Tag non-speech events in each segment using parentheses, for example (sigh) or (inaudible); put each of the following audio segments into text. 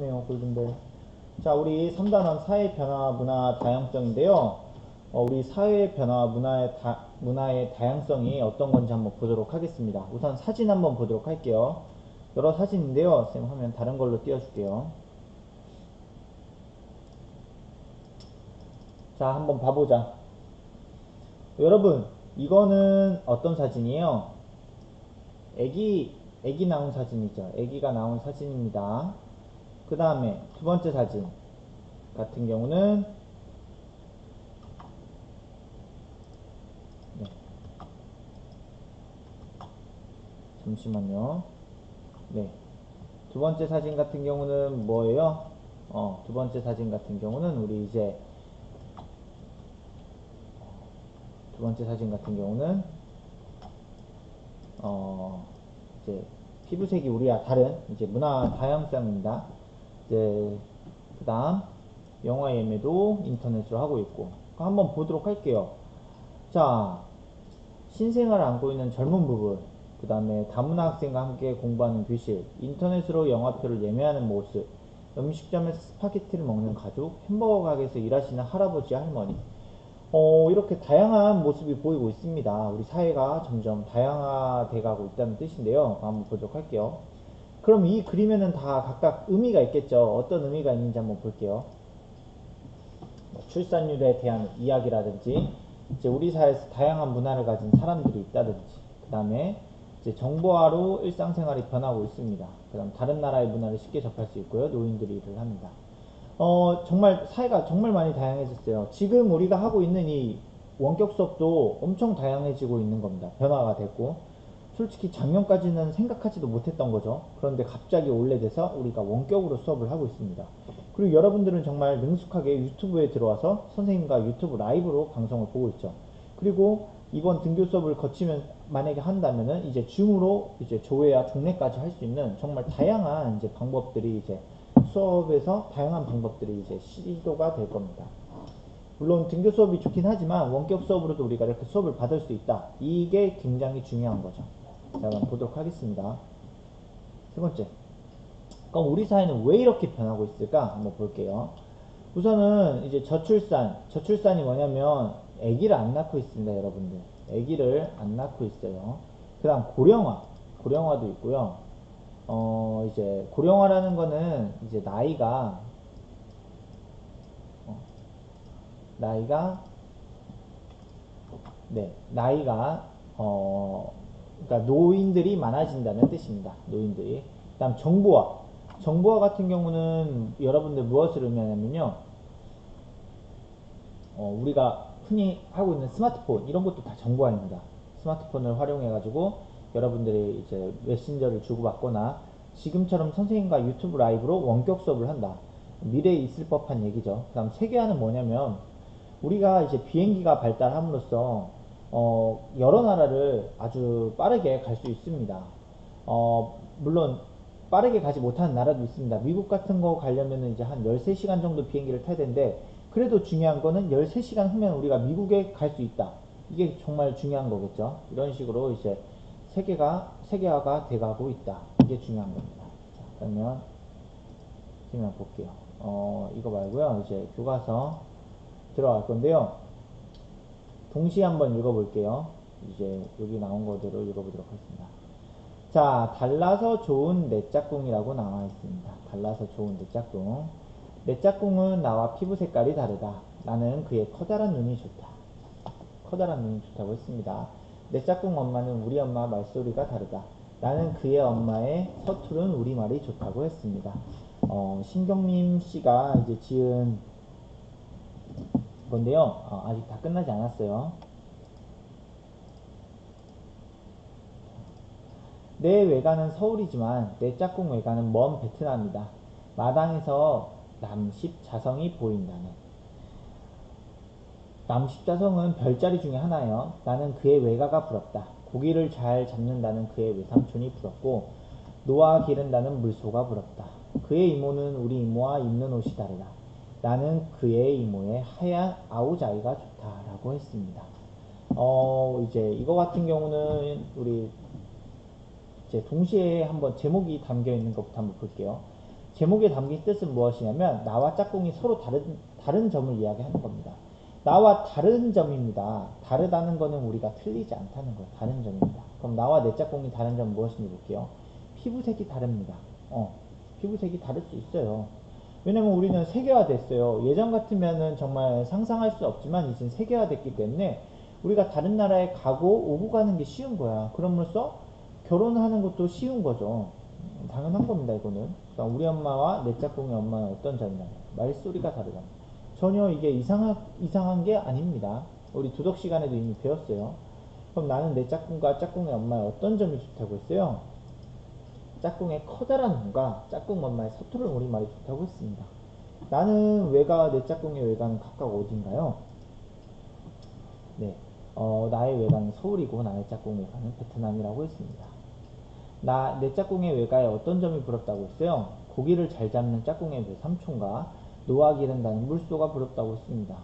네요 골든벨. 자 우리 3단원 사회 변화 문화 다양성인데요. 어, 우리 사회 변화 문화의, 다, 문화의 다양성이 어떤 건지 한번 보도록 하겠습니다. 우선 사진 한번 보도록 할게요. 여러 사진인데요. 쌤 화면 다른 걸로 띄워줄게요. 자 한번 봐보자. 여러분 이거는 어떤 사진이에요? 애기 애기 나온 사진이죠. 애기가 나온 사진입니다 그 다음에 두 번째 사진 같은 경우는 네. 잠시만요. 네. 두 번째 사진 같은 경우는 뭐예요? 어, 두 번째 사진 같은 경우는 우리 이제 두 번째 사진 같은 경우는 어, 이제 피부색이 우리와 다른 이제 문화 다양성입니다. 이제 그 다음 영화 예매도 인터넷으로 하고 있고 한번 보도록 할게요. 자, 신생아를 안고 있는 젊은 부부, 그 다음에 다문화 학생과 함께 공부하는 교실, 인터넷으로 영화표를 예매하는 모습, 음식점에서 스파게티를 먹는 가족, 햄버거 가게에서 일하시는 할아버지, 할머니. 어, 이렇게 다양한 모습이 보이고 있습니다. 우리 사회가 점점 다양화돼 가고 있다는 뜻인데요. 한번 보도록 할게요. 그럼 이 그림에는 다 각각 의미가 있겠죠. 어떤 의미가 있는지 한번 볼게요. 뭐 출산율에 대한 이야기라든지, 이제 우리 사회에서 다양한 문화를 가진 사람들이 있다든지, 그 다음에 이제 정보화로 일상생활이 변하고 있습니다. 그 다음 다른 나라의 문화를 쉽게 접할 수 있고요. 노인들이 일을 합니다. 어, 정말 사회가 정말 많이 다양해졌어요. 지금 우리가 하고 있는 이 원격 수업도 엄청 다양해지고 있는 겁니다. 변화가 됐고 솔직히 작년까지는 생각하지도 못했던 거죠. 그런데 갑자기 올래 돼서 우리가 원격으로 수업을 하고 있습니다. 그리고 여러분들은 정말 능숙하게 유튜브에 들어와서 선생님과 유튜브 라이브로 방송을 보고 있죠. 그리고 이번 등교 수업을 거치면 만약에 한다면은 이제 줌으로 이제 조회와 종례까지 할 수 있는 정말 다양한 이제 방법들이 이제 수업에서 다양한 방법들이 이제 시도가 될 겁니다. 물론 등교 수업이 좋긴 하지만 원격 수업으로도 우리가 이렇게 수업을 받을 수 있다. 이게 굉장히 중요한 거죠. 자, 그럼 보도록 하겠습니다. 세 번째. 그럼 우리 사회는 왜 이렇게 변하고 있을까? 한번 볼게요. 우선은 이제 저출산. 저출산이 뭐냐면 아기를 안 낳고 있습니다, 여러분들. 아기를 안 낳고 있어요. 그 다음 고령화. 고령화도 있고요. 어, 이제 고령화라는 거는 이제 나이가 어, 나이가 네, 나이가 어, 그러니까 노인들이 많아진다는 뜻입니다. 노인들이. 그다음 정보화. 정보화 같은 경우는 여러분들 무엇을 의미하냐면요. 어, 우리가 흔히 하고 있는 스마트폰 이런 것도 다 정보화입니다. 스마트폰을 활용해 가지고 여러분들이 이제 메신저를 주고받거나 지금처럼 선생님과 유튜브 라이브로 원격 수업을 한다. 미래에 있을 법한 얘기죠. 그 다음 세계화는 뭐냐면 우리가 이제 비행기가 발달함으로써 어, 여러 나라를 아주 빠르게 갈 수 있습니다. 어, 물론 빠르게 가지 못하는 나라도 있습니다. 미국 같은 거 가려면 이제 한 13시간 정도 비행기를 타야 되는데 그래도 중요한 거는 13시간 후면 우리가 미국에 갈 수 있다. 이게 정말 중요한 거겠죠. 이런 식으로 이제 세계가 세계화가 돼가고 있다. 이게 중요한 겁니다. 자, 그러면 설명 볼게요. 어, 이거 말고요. 이제 교과서 들어갈 건데요. 동시에 한번 읽어볼게요. 이제 여기 나온 거대로 읽어보도록 하겠습니다. 자, 달라서 좋은 내 짝꿍이라고 나와 있습니다. 달라서 좋은 내 짝꿍. 내 짝꿍은 나와 피부 색깔이 다르다. 나는 그의 커다란 눈이 좋다. 커다란 눈이 좋다고 했습니다. 내 짝꿍 엄마는 우리 엄마 말소리가 다르다. 나는 그의 엄마의 서투른 우리말이 좋다고 했습니다. 어, 신경림 씨가 이제 지은 건데요. 어, 아직 다 끝나지 않았어요. 내 외가는 서울이지만 내 짝꿍 외가는 먼 베트남이다. 마당에서 남십 자성이 보인다네. 남십 자성은 별자리 중에 하나예요. 나는 그의 외가가 부럽다. 고기를 잘 잡는다는 그의 외삼촌이 부럽고 노아 기른다는 물소가 부럽다. 그의 이모는 우리 이모와 입는 옷이 다르다. 나는 그의 이모의 하얀 아우자이가 좋다라고 했습니다. 어 이제 이거 같은 경우는 우리 이제 동시에 한번 제목이 담겨 있는 것부터 한번 볼게요. 제목에 담긴 뜻은 무엇이냐면 나와 짝꿍이 서로 다른 다른 점을 이야기하는 겁니다. 나와 다른 점입니다. 다르다는 거는 우리가 틀리지 않다는 거예요. 다른 점입니다. 그럼 나와 내 짝꿍이 다른 점 무엇인지 볼게요. 피부색이 다릅니다. 어, 피부색이 다를 수 있어요. 왜냐면 우리는 세계화 됐어요. 예전 같으면은 정말 상상할 수 없지만 이제 세계화 됐기 때문에 우리가 다른 나라에 가고 오고 가는 게 쉬운 거야. 그럼으로써 결혼하는 것도 쉬운 거죠. 음, 당연한 겁니다, 이거는. 그러니까 우리 엄마와 내 짝꿍의 엄마는 어떤 점이냐. 말소리가 다르다. 전혀 이게 이상한, 이상한 게 아닙니다. 우리 도덕 시간에도 이미 배웠어요. 그럼 나는 내 짝꿍과 짝꿍의 엄마의 어떤 점이 좋다고 했어요? 짝꿍의 커다란 눈과 짝꿍 엄마의 서투른 우리말이 좋다고 했습니다. 나는 외가, 내 짝꿍의 외가는 각각 어딘가요? 네, 어, 나의 외가는 서울이고 나의 짝꿍 외가는 베트남이라고 했습니다. 나, 내 짝꿍의 외가에 어떤 점이 부럽다고 했어요? 고기를 잘 잡는 짝꿍의 그 삼촌과 노아 기른다는 물소가 부럽다고 했습니다.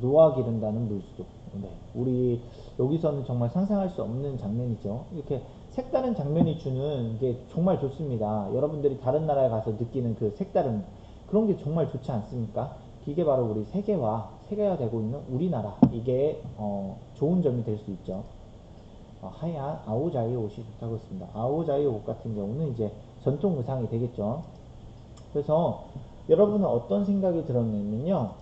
노아 기른다는 물소. 네, 우리 여기서는 정말 상상할 수 없는 장면이죠. 이렇게 색다른 장면이 주는 게 정말 좋습니다. 여러분들이 다른 나라에 가서 느끼는 그 색다른 그런 게 정말 좋지 않습니까? 이게 바로 우리 세계화, 세계화되고 있는 우리나라. 이게 어, 좋은 점이 될 수 있죠. 어, 하얀 아오자이 옷이 좋다고 했습니다. 아오자이 옷 같은 경우는 이제 전통 의상이 되겠죠. 그래서 여러분은 어떤 생각이 들었냐면요.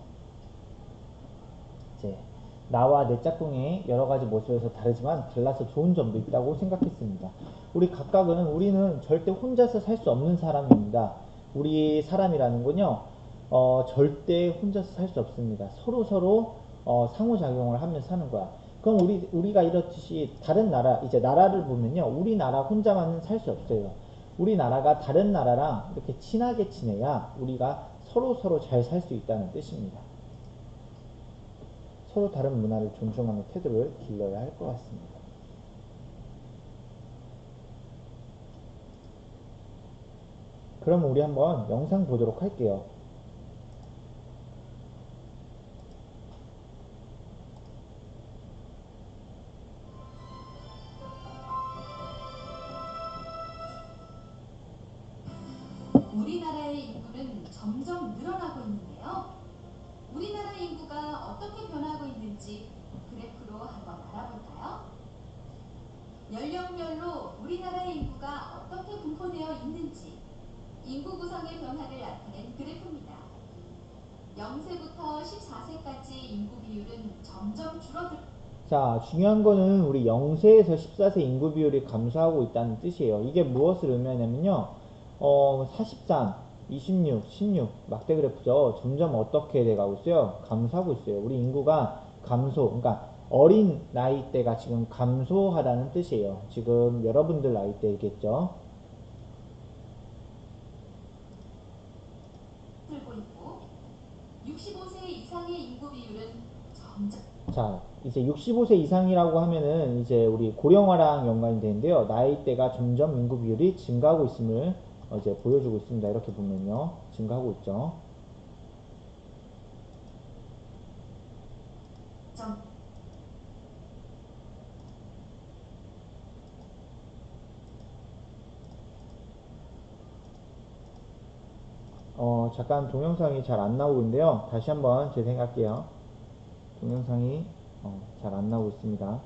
나와 내 짝꿍이 여러 가지 모습에서 다르지만 달라서 좋은 점도 있다고 생각했습니다. 우리 각각은 우리는 절대 혼자서 살 수 없는 사람입니다. 우리 사람이라는 건요, 어, 절대 혼자서 살 수 없습니다. 서로 서로 어, 상호작용을 하면서 사는 거야. 그럼 우리 우리가 이렇듯이 다른 나라 이제 나라를 보면요, 우리나라 혼자만은 살 수 없어요. 우리나라가 다른 나라랑 이렇게 친하게 지내야 우리가 서로 서로 잘 살 수 있다는 뜻입니다. 서로 다른 문화를 존중하는 태도를 길러야 할 것 같습니다. 그럼 우리 한번 영상 보도록 할게요. 인구 구성의 변화를 나타낸 그래프입니다. 0세부터 14세까지 인구 비율은 점점 줄어들 자, 중요한 거는 우리 0세에서 14세 인구 비율이 감소하고 있다는 뜻이에요. 이게 무엇을 의미하냐면요. 어, 43, 26, 16 막대 그래프죠. 점점 어떻게 돼가고 있어요? 감소하고 있어요. 우리 인구가 감소, 그러니까 어린 나이대가 지금 감소하다는 뜻이에요. 지금 여러분들 나이대겠죠. 들고 있고 65세 이상의 인구 비율은 점점 자, 이제 65세 이상이라고 하면은 이제 우리 고령화랑 연관이 되는데요. 나이대가 점점 인구 비율이 증가하고 있음을 어, 이제 보여주고 있습니다. 이렇게 보면요. 증가하고 있죠. 점 어, 잠깐 동영상이 잘 안 나오고 있는데요. 다시 한번 재생할게요. 동영상이 어, 잘 안 나오고 있습니다.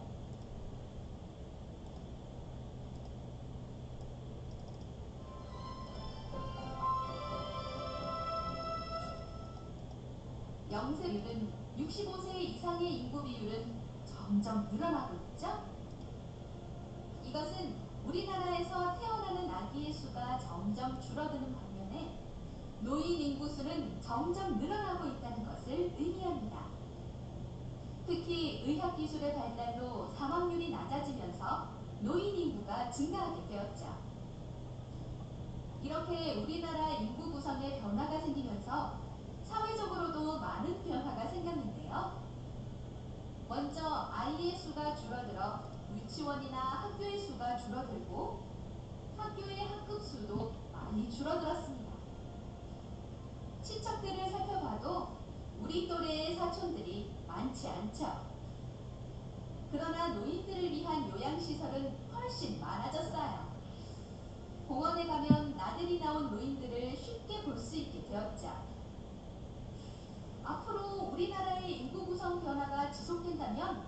영세 비율은 65세 이상의 인구 비율은 점점 늘어나고 있죠. 이것은 우리나라에서 태어나는 아기의 수가 점점 줄어드는 반면에 노인 인구 수는 점점 늘어나고 있다는 것을 의미합니다. 특히 의학 기술의 발달로 사망률이 낮아지면서 노인 인구가 증가하게 되었죠. 이렇게 우리나라 인구 구성에 변화가 생기면서 사회적으로도 많은 변화가 생겼는데요. 먼저 아이의 수가 줄어들어 유치원이나 학교의 수가 줄어들고 학교의 학급 수도 많이 줄어들었습니다. 친척들을 살펴봐도 우리 또래의 사촌들이 많지 않죠. 그러나 노인들을 위한 요양시설은 훨씬 많아졌어요. 공원에 가면 나들이 나온 노인들을 쉽게 볼 수 있게 되었죠. 앞으로 우리나라의 인구 구성 변화가 지속된다면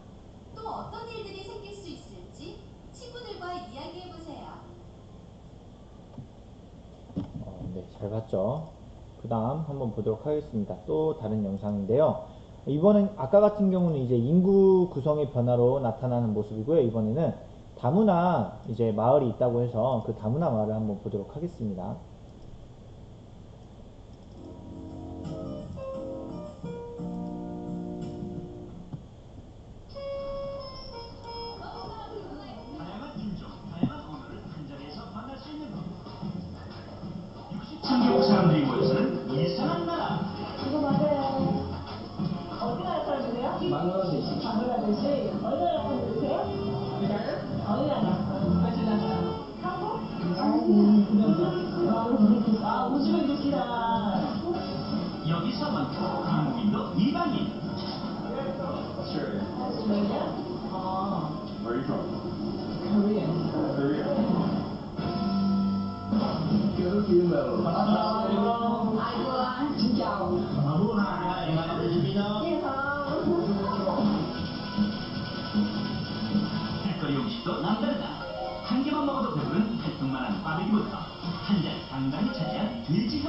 또 어떤 일들이 생길 수 있을지 친구들과 이야기해 보세요. 어, 네, 잘 봤죠? 그 다음 한번 보도록 하겠습니다. 또 다른 영상인데요. 이번엔 아까 같은 경우는 이제 인구 구성의 변화로 나타나는 모습이고요. 이번에는 다문화 이제 마을이 있다고 해서 그 다문화 마을을 한번 보도록 하겠습니다.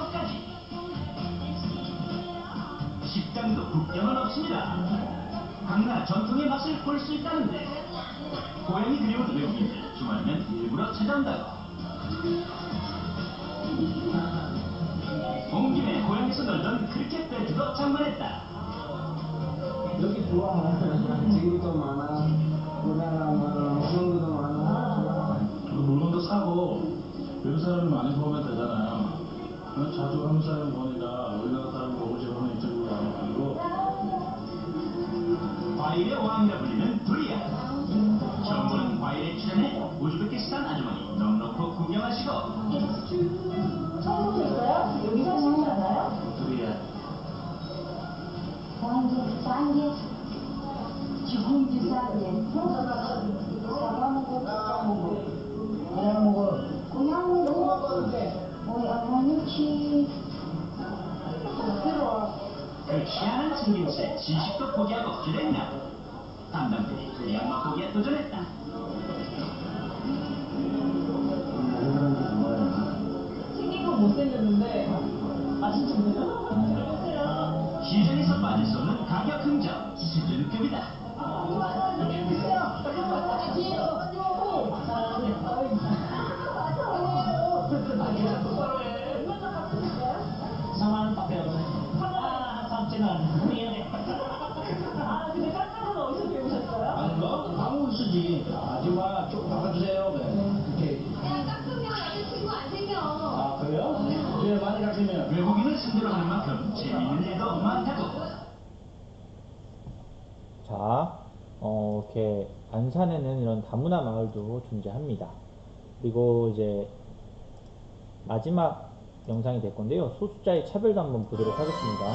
돼지혀까지. 식당도 국경은 없습니다. 강나 전통의 맛을 볼 수 있다는데 고향이 그리운 외국인들 주말이면 일부러 찾아온다고. 온 김에 고향에서 놀던 크리켓 배트도 장만했다. 여기 좋아. 지금도 많아. 우리나라 친구도 많아. 물건도 사고 외국 사람이 많이 보면 되잖아요. 저는 자주 사람 보니까 우리나라 사람 보고 싶으면 이쪽으로 와요. 그리고 과일의 왕이라 불리는 두리안. 처음 보는 과일에 출연해 우즈베키스탄 아주머니 넉넉히 구경하시고 처음 보셨어요? 여기 사시지 않아요? 둘이야. 완전 싸게 사과 먹고 깎아먹고 그냥 먹어. 그냥 먹어 뭐 어머니치 그 취하는 챙김새 지식도 포기하고 기랬나 담당들이 도전했다. 다른 사람도 좋아해. 생긴 건 못생겼는데 맛있던데요? 안녕하세요. 시장에서 빠질 수 없는 가격 흥정 수준급이다. 안산에는 이런 다문화 마을도 존재합니다. 그리고 이제 마지막 영상이 될 건데요. 소수자의 차별도 한번 보도록 하겠습니다.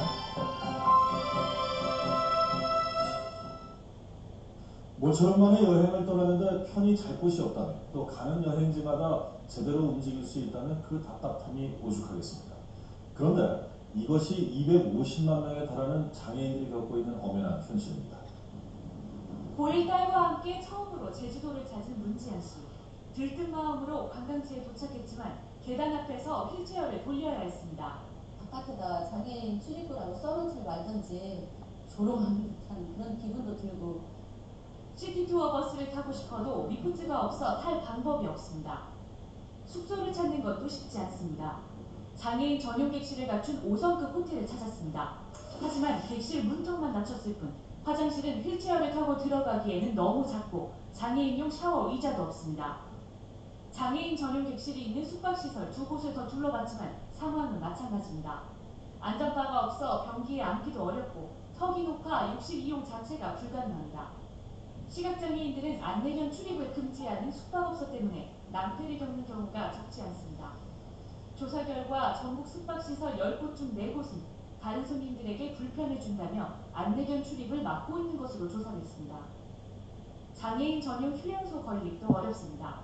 모처럼 만에 여행을 떠나는데 편히 잘 곳이 없다면 또 가는 여행지마다 제대로 움직일 수 있다면 그 답답함이 오죽하겠습니까? 그런데 이것이 250만 명에 달하는 장애인들이 겪고 있는 엄연한 현실입니다. 고1 딸과 함께 처음으로 제주도를 찾은 문지연 씨. 들뜬 마음으로 관광지에 도착했지만 계단 앞에서 휠체어를 돌려야 했습니다. 바깥에다 장애인 출입구라고 써놓지 말든지 조롱하는 듯한 그런 기분도 들고 시티투어 버스를 타고 싶어도 리프트가 없어 탈 방법이 없습니다. 숙소를 찾는 것도 쉽지 않습니다. 장애인 전용 객실을 갖춘 5성급 호텔을 찾았습니다. 하지만 객실 문턱만 낮췄을 뿐 화장실은 휠체어를 타고 들어가기에는 너무 작고 장애인용 샤워 의자도 없습니다. 장애인 전용 객실이 있는 숙박시설 두 곳을 더 둘러봤지만 상황은 마찬가지입니다. 안전바가 없어 변기에 앉기도 어렵고 턱이 높아 욕실 이용 자체가 불가능합니다. 시각장애인들은 안내견 출입을 금지하는 숙박업소 때문에 낭패를 겪는 경우가 적지 않습니다. 조사 결과 전국 숙박시설 10곳 중 4곳은 다른 손님들에게 불편을 준다며 안내견 출입을 막고 있는 것으로 조사됐습니다. 장애인 전용 휴양소 건립도 어렵습니다.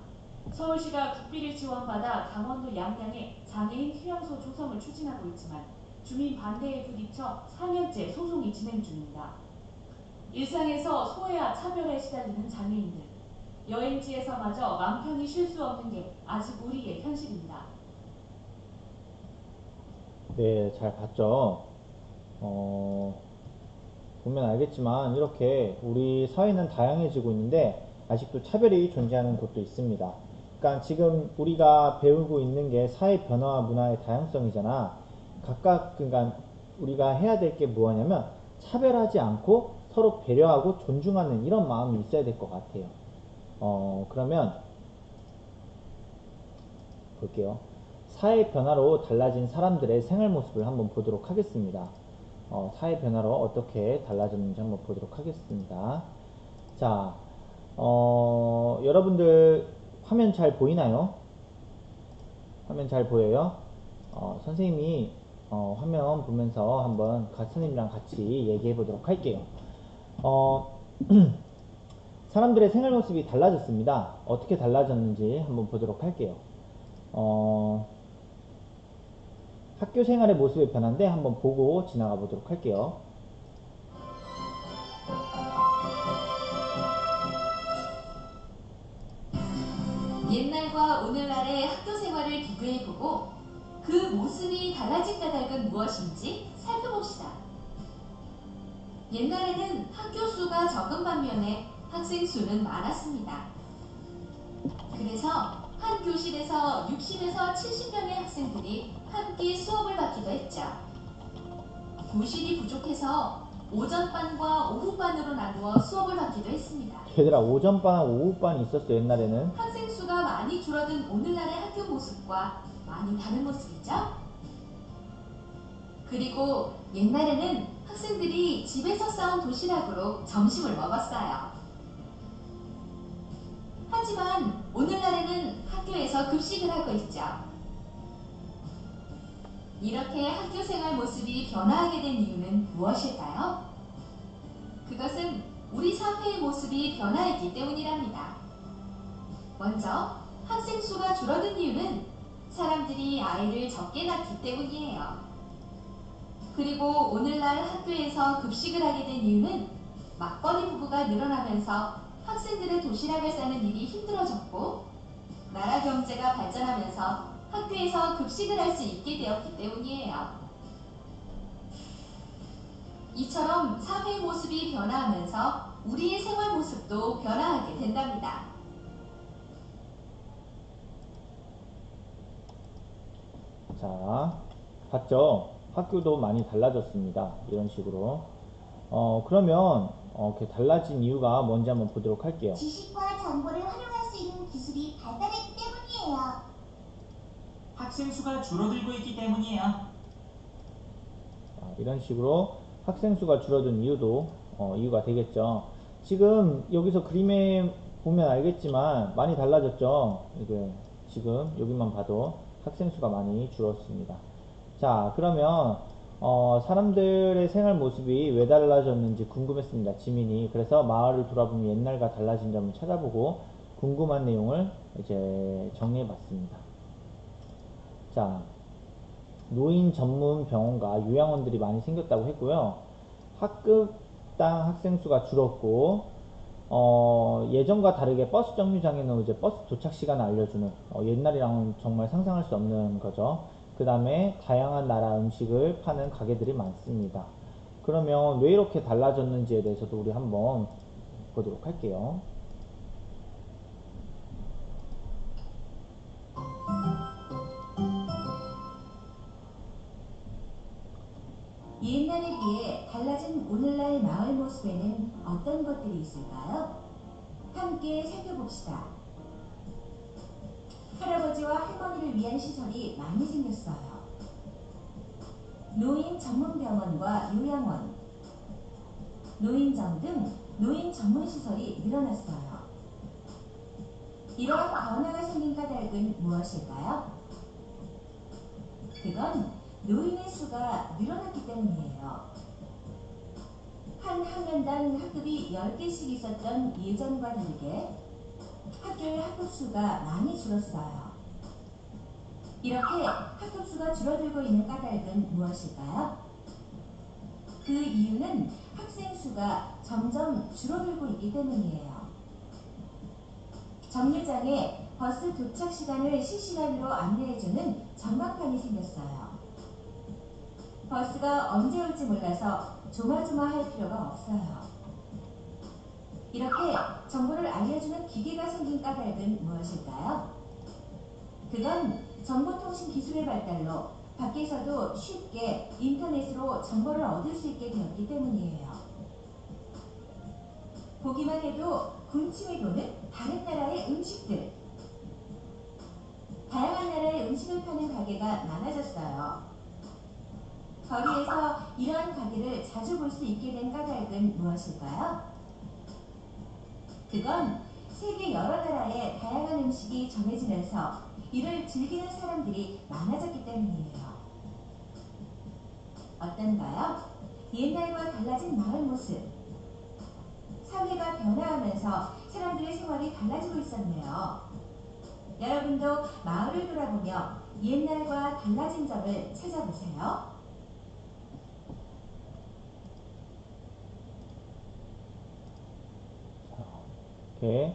서울시가 국비를 지원받아 강원도 양양에 장애인 휴양소 조성을 추진하고 있지만 주민 반대에 부딪혀 4년째 소송이 진행 중입니다. 일상에서 소외와 차별에 시달리는 장애인들. 여행지에서마저 맘 편히 쉴 수 없는 게 아직 우리의 현실입니다. 네, 잘 봤죠? 어, 보면 알겠지만 이렇게 우리 사회는 다양해지고 있는데 아직도 차별이 존재하는 곳도 있습니다. 그러니까 지금 우리가 배우고 있는 게 사회 변화와 문화의 다양성이잖아. 각각 그러니까 우리가 해야 될 게 뭐냐면 차별하지 않고 서로 배려하고 존중하는 이런 마음이 있어야 될 것 같아요. 어, 그러면 볼게요. 사회 변화로 달라진 사람들의 생활 모습을 한번 보도록 하겠습니다. 어, 사회 변화로 어떻게 달라졌는지 한번 보도록 하겠습니다. 자, 어, 여러분들 화면 잘 보이나요? 화면 잘 보여요? 어, 선생님이 어, 화면 보면서 한번 가- 선생님이랑 같이 얘기해 보도록 할게요. 어, (clears throat) 사람들의 생활 모습이 달라졌습니다. 어떻게 달라졌는지 한번 보도록 할게요. 어, 학교 생활의 모습의 변화인데 한번 보고 지나가 보도록 할게요. 옛날과 오늘날의 학교 생활을 비교해보고 그 모습이 달라진 까닭은 무엇인지 살펴봅시다. 옛날에는 학교 수가 적은 반면에 학생 수는 많았습니다. 그래서 한 교실에서 60에서 70명의 학생들이 함께 수업을 받기도 했죠. 교실이 부족해서 오전반과 오후반으로 나누어 수업을 받기도 했습니다. 얘들아 오전반, 오후반 있었어 옛날에는. 학생 수가 많이 줄어든 오늘날의 학교 모습과 많이 다른 모습이죠? 그리고 옛날에는 학생들이 집에서 싸온 도시락으로 점심을 먹었어요. 하지만 오늘날에는 학교에서 급식을 하고 있죠. 이렇게 학교 생활 모습이 변화하게 된 이유는 무엇일까요? 그것은 우리 사회의 모습이 변화했기 때문이랍니다. 먼저 학생 수가 줄어든 이유는 사람들이 아이를 적게 낳기 때문이에요. 그리고 오늘날 학교에서 급식을 하게 된 이유는 맞벌이 부부가 늘어나면서 학생들의 도시락을 싸는 일이 힘들어졌고 나라 경제가 발전하면서 학교에서 급식을 할 수 있게 되었기 때문이에요. 이처럼 사회의 모습이 변화하면서 우리의 생활 모습도 변화하게 된답니다. 자, 봤죠? 학교도 많이 달라졌습니다. 이런 식으로. 어, 그러면 어, 이렇게 달라진 이유가 뭔지 한번 보도록 할게요. 지식과 정보를 있는 기술이 발달했기 때문이에요. 학생 수가 줄어들고 있기 때문이에요. 자, 이런 식으로 학생 수가 줄어든 이유도 어, 이유가 되겠죠. 지금 여기서 그림에 보면 알겠지만 많이 달라졌죠. 이게 지금 여기만 봐도 학생 수가 많이 줄었습니다. 자, 그러면 어, 사람들의 생활 모습이 왜 달라졌는지 궁금했습니다. 지민이. 그래서 마을을 돌아보면 옛날과 달라진 점을 찾아보고 궁금한 내용을 이제 정리해 봤습니다. 자, 노인 전문 병원과 요양원들이 많이 생겼다고 했고요. 학급당 학생 수가 줄었고, 어, 예전과 다르게 버스 정류장에는 이제 버스 도착 시간을 알려주는, 어, 옛날이랑은 정말 상상할 수 없는 거죠. 그 다음에 다양한 나라 음식을 파는 가게들이 많습니다. 그러면 왜 이렇게 달라졌는지에 대해서도 우리 한번 보도록 할게요. 오늘날 마을 모습에는 어떤 것들이 있을까요? 함께 살펴봅시다. 할아버지와 할머니를 위한 시설이 많이 생겼어요. 노인 전문 병원과 요양원, 노인정 등 노인 전문 시설이 늘어났어요. 이러한 변화가 생긴 까닭은 무엇일까요? 그건 노인의 수가 늘어났기 때문이에요. 한 학년당 학급이 10개씩 있었던 예전과 다르게 학교의 학급수가 많이 줄었어요. 이렇게 학급수가 줄어들고 있는 까닭은 무엇일까요? 그 이유는 학생 수가 점점 줄어들고 있기 때문이에요. 정류장에 버스 도착 시간을 실시간으로 안내해주는 전광판이 생겼어요. 버스가 언제 올지 몰라서 조마조마할 필요가 없어요. 이렇게 정보를 알려주는 기계가 생긴 까닭은 무엇일까요? 그건 정보통신 기술의 발달로 밖에서도 쉽게 인터넷으로 정보를 얻을 수 있게 되었기 때문이에요. 보기만 해도 군침이 도는 다른 나라의 음식들. 다양한 나라의 음식을 파는 가게가 많아졌어요. 거리에서 이러한 가게를 자주 볼 수 있게 된 까닭은 무엇일까요? 그건 세계 여러 나라의 다양한 음식이 전해지면서 이를 즐기는 사람들이 많아졌기 때문이에요. 어떤가요? 옛날과 달라진 마을 모습. 사회가 변화하면서 사람들의 생활이 달라지고 있었네요. 여러분도 마을을 돌아보며 옛날과 달라진 점을 찾아보세요. 이렇게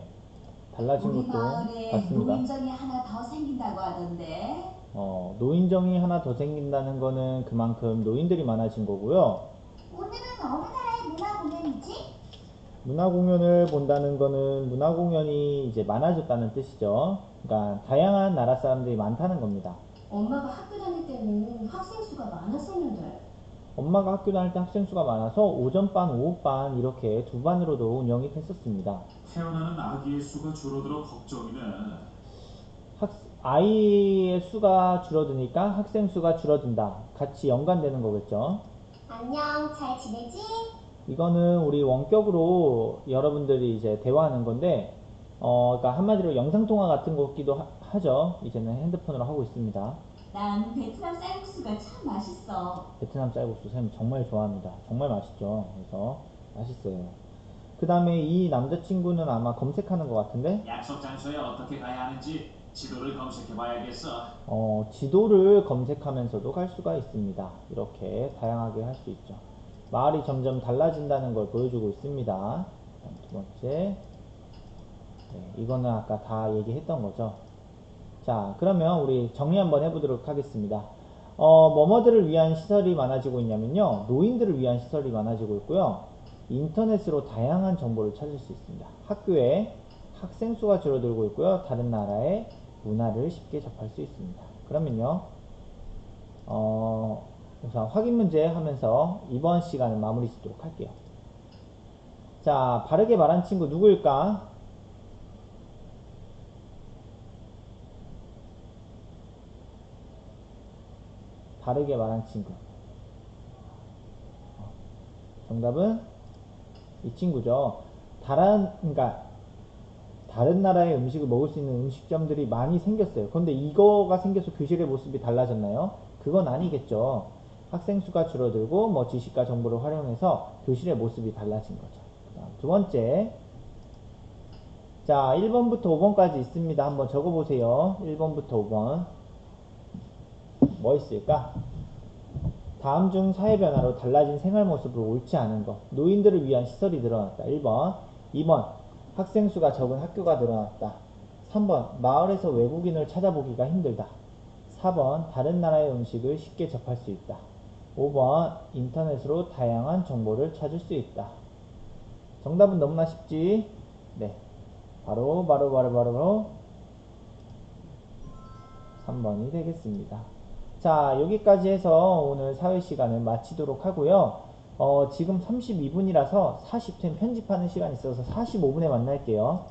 달라진 우리 것도 마을에 같습니다. 노인정이 하나 더 생긴다고 하던데 어, 노인정이 하나 더 생긴다는 거는 그만큼 노인들이 많아진 거고요. 오늘은 어느 나라의 문화 공연이지? 문화 공연을 본다는 거는 문화 공연이 이제 많아졌다는 뜻이죠. 그러니까 다양한 나라 사람들이 많다는 겁니다. 엄마가 학교 다닐 때는 학생 수가 많았었는데 엄마가 학교 다닐 때 학생 수가 많아서 오전반, 오후반 이렇게 두 반으로도 운영이 됐었습니다. 태어나는 아기의 수가 줄어들어 걱정이네. 학, 아이의 수가 줄어드니까 학생 수가 줄어든다. 같이 연관되는 거겠죠. 안녕, 잘 지내지? 이거는 우리 원격으로 여러분들이 이제 대화하는 건데, 어, 그러니까 한마디로 영상통화 같은 거기도 하- 하죠. 이제는 핸드폰으로 하고 있습니다. 난 베트남 쌀국수가 참 맛있어. 베트남 쌀국수 쌤 정말 좋아합니다. 정말 맛있죠. 그래서 맛있어요. 그 다음에 이 남자친구는 아마 검색하는 것 같은데, 약속 장소에 어떻게 가야 하는지 지도를 검색해봐야겠어. 어, 지도를 검색하면서도 갈 수가 있습니다. 이렇게 다양하게 할 수 있죠. 마을이 점점 달라진다는 걸 보여주고 있습니다. 두 번째. 네, 이거는 아까 다 얘기했던 거죠. 자, 그러면 우리 정리 한번 해보도록 하겠습니다. 어, 뭐뭐들을 위한 시설이 많아지고 있냐면요. 노인들을 위한 시설이 많아지고 있고요. 인터넷으로 다양한 정보를 찾을 수 있습니다. 학교에 학생 수가 줄어들고 있고요. 다른 나라의 문화를 쉽게 접할 수 있습니다. 그러면요. 어, 우선 확인 문제 하면서 이번 시간을 마무리 짓도록 할게요. 자, 바르게 말한 친구 누구일까? 바르게 말한 친구. 어, 정답은 이 친구죠. 다른, 그러니까 다른 나라의 음식을 먹을 수 있는 음식점들이 많이 생겼어요. 그런데 이거가 생겨서 교실의 모습이 달라졌나요? 그건 아니겠죠. 학생 수가 줄어들고 뭐 지식과 정보를 활용해서 교실의 모습이 달라진 거죠. 두 번째. 자, 1번부터 5번까지 있습니다. 한번 적어 보세요. 1번부터 5번. 뭐 있을까? 다음 중 사회 변화로 달라진 생활 모습을 옳지 않은 것. 노인들을 위한 시설이 늘어났다. 1번. 2번. 학생 수가 적은 학교가 늘어났다. 3번. 마을에서 외국인을 찾아보기가 힘들다. 4번. 다른 나라의 음식을 쉽게 접할 수 있다. 5번. 인터넷으로 다양한 정보를 찾을 수 있다. 정답은 너무나 쉽지? 네. 바로, 바로, 바로, 바로, 바로 3번이 되겠습니다. 자, 여기까지 해서 오늘 사회 시간을 마치도록 하고요. 어, 지금 32분이라서 40분 편집하는 시간이 있어서 45분에 만날게요.